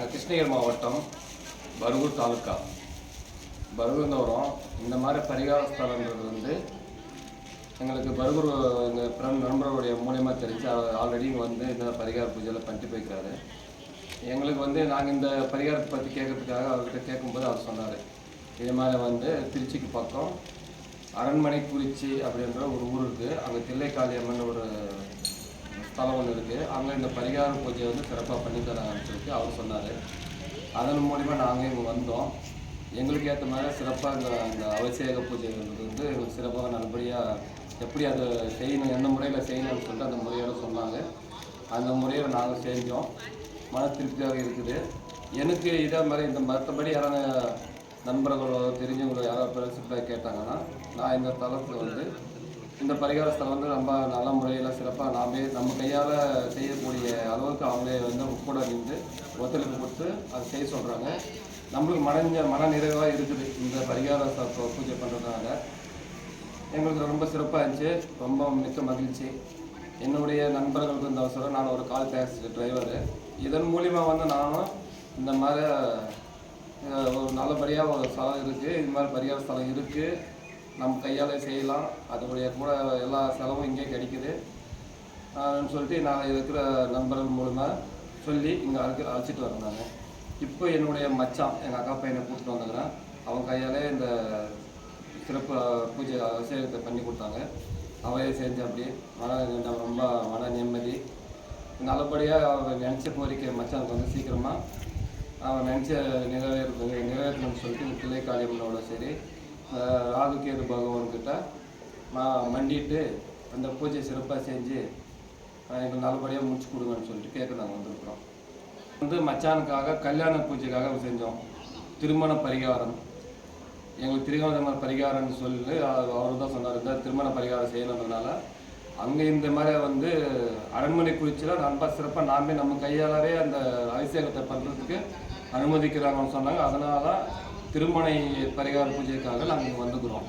நாங்கள் கிருஷ்ணகிரி மாவட்டம் பருகூர் தாலுக்கா. பருகூர்னு வரோம் இந்த மாதிரி பரிகார ஸ்தலன்றது வந்து எங்களுக்கு பருகூர் எங்கள் பிரம் நண்பர்களுடைய மூலியமாக தெரிஞ்சு அவர் ஆல்ரெடி இங்கே வந்து இந்த பரிகார பூஜையில் பண்ணிட்டு போயிருக்காரு. எங்களுக்கு வந்து நாங்கள் இந்த பரிகாரத்தை பற்றி கேட்கறதுக்காக அவர்கிட்ட கேட்கும்போது அவர் சொன்னார். இதே மாதிரி வந்து திருச்சிக்கு பக்கம் அரண்மனை குறிச்சி அப்படின்ற ஒரு ஊர் இருக்குது அங்கே தில்லைக்காளியம்மன் ஒரு ஸ்தலம் ஒன்று இருக்குது அங்கே இந்த பரிகார பூஜையை வந்து சிறப்பாக பண்ணி தராங்கன்னு சொல்லிட்டு அவர் சொன்னார். அதன் மூலிமா நாங்கள் இங்கே வந்தோம். எங்களுக்கு ஏற்ற மாதிரி சிறப்பாக இந்த அந்த அவசியக பூஜைன்றது வந்து எங்களுக்கு சிறப்பாக நல்லபடியாக எப்படி அதை செய்யணும் எந்த முறையில் செய்யணும்னு சொல்லிட்டு அந்த முறையோடு சொன்னாங்க அந்த முறையில் நாங்கள் செஞ்சோம். மன திருப்தியாக இருக்குது. எனக்கு இதே மாதிரி இந்த மற்றபடி யாரான நண்பர்களோ தெரிஞ்சவங்களோ யாராவது பெருசுக்காக கேட்டாங்கன்னா நான் இந்த தளத்தில் வந்து இந்த பரிகார ஸ்தலம் வந்து ரொம்ப நல்ல முறையில் சிறப்பாக நாமே நம்ம கையால் செய்யக்கூடிய அளவுக்கு அவங்களே வந்து கூட நின்று ஒத்துழைப்பு கொடுத்து அதை செய்ய சொல்கிறாங்க நம்மளுக்கு மனஞ்ச மன நிறைவாக இருக்குது இந்த பரிகார பூஜை பண்ணுறதுனால எங்களுக்கு ரொம்ப சிறப்பாக இருந்துச்சு. ரொம்ப மிக்க மகிழ்ச்சி. என்னுடைய நண்பர்களுக்கு இந்த அவசரம் நான் ஒரு கால் டாக்ஸி டிரைவரு இதன் மூலிமா வந்து நானும் இந்த மாதிரி ஒரு நல்லபடியாக ஒரு ஸ்தலம் இருக்குது இது மாதிரி பரிகார ஸ்தலம் இருக்குது நம்ம கையால் செய்யலாம். அதோடைய கூட எல்லா செலவும் இங்கே கிடைக்குது. சொல்லிட்டு நான் இருக்கிற நண்பர்கள் மூலமாக சொல்லி இங்கே அழைக்க அழைச்சிட்டு வரேன் நான். இப்போ என்னுடைய மச்சான் எங்கள் அக்கா பையனை கூப்பிட்டு வந்துக்கிறேன். அவன் கையாலே இந்த சிறப்பு பூஜை அபிஷேகத்தை பண்ணி கொடுத்தாங்க. அவையே செஞ்சு அப்படி மன ரொம்ப மன நிம்மதி. நல்லபடியாக அவன் நினச்ச கோரிக்கை மச்சானுக்கு வந்து சீக்கிரமாக அவன் நினச்ச நிறைவேறது நிறைவேற்றணும்னு சொல்லிட்டு பிள்ளை காளியம்மனோட சரி. ராகுகேது பகவான்கிட்ட நான் மண்டிட்டு அந்த பூஜை சிறப்பாக செஞ்சு எங்களுக்கு நல்லபடியாக முடிச்சு கொடுங்கன்னு சொல்லிட்டு கேட்க நாங்கள் வந்திருக்கிறோம். வந்து மச்சானுக்காக கல்யாண பூஜைக்காக செஞ்சோம். திருமண பரிகாரம். எங்களுக்கு திருமண பரிகாரம்னு சொல்லி அவர் தான் சொன்னார் இந்த திருமண பரிகாரம் செய்யணுன்றதுனால அங்கே இந்த மாதிரி வந்து அரண்மனை குறிச்சியில் ரொம்ப சிறப்பாக நாமே நம்ம கையாலவே அந்த அபிஷேகத்தை பண்ணுறதுக்கு அனுமதிக்கிறாங்கன்னு சொன்னாங்க. அதனால திருமணை பரிகார பூஜைக்காக நாங்கள் இங்கே வந்துக்கிறோம்.